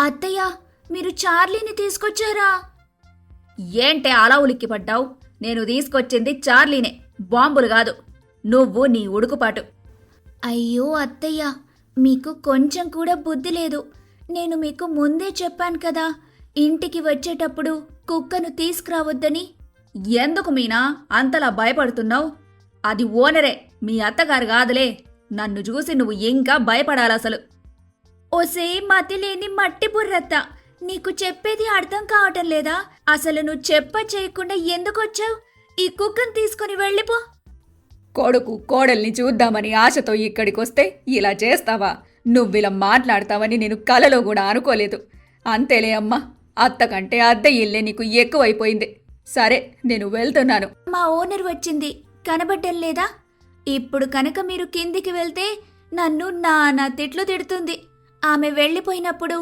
అత్తయ్య మీరు చార్లీని తీసుకొచ్చారా? ఏంటే అలా ఉలిక్కి పడ్డావు నేను తీసుకొచ్చింది చార్లీనే బాంబులు కాదు. నువ్వు నీ ఉడుకుపాటు. అయ్యో అత్తయ్య మీకు కొంచెం కూడా బుద్ధి లేదు. నేను మీకు ముందే చెప్పాను కదా ఇంటికి వచ్చేటప్పుడు కుక్కను తీసుకురావద్దని. ఎందుకు మీనా అంతలా భయపడుతున్నావు? అది ఓనరే మీ అత్తగారు కాదులే. నన్ను చూసి నువ్వు ఇంకా భయపడాలసలు. ఓసే మతి లేని మట్టి బుర్రత్త. నీకు చెప్పేది అర్థం కావటం లేదా? అసలు నువ్వు చెప్ప చేయకుండా ఎందుకొచ్చావు? ఈ కుక్కను తీసుకుని వెళ్ళిపో. కొడుకు కోడల్ని చూద్దామని ఆశతో ఇక్కడికొస్తే ఇలా చేస్తావా? నువ్విలా మాట్లాడతావని నేను కలలో కూడా అనుకోలేదు. అంతేలే అమ్మా అత్తకంటే అద్దె ఇల్లే నీకు ఎక్కువైపోయింది. సరే నేను వెళ్తున్నాను. మా ఓనర్ వచ్చింది. కనబడ్డం లేదా? ఇప్పుడు కనుక మీరు కిందికి వెళ్తే నన్ను నానా తిట్లు తిడుతుంది. ఆమె వెళ్ళిపోయినప్పుడు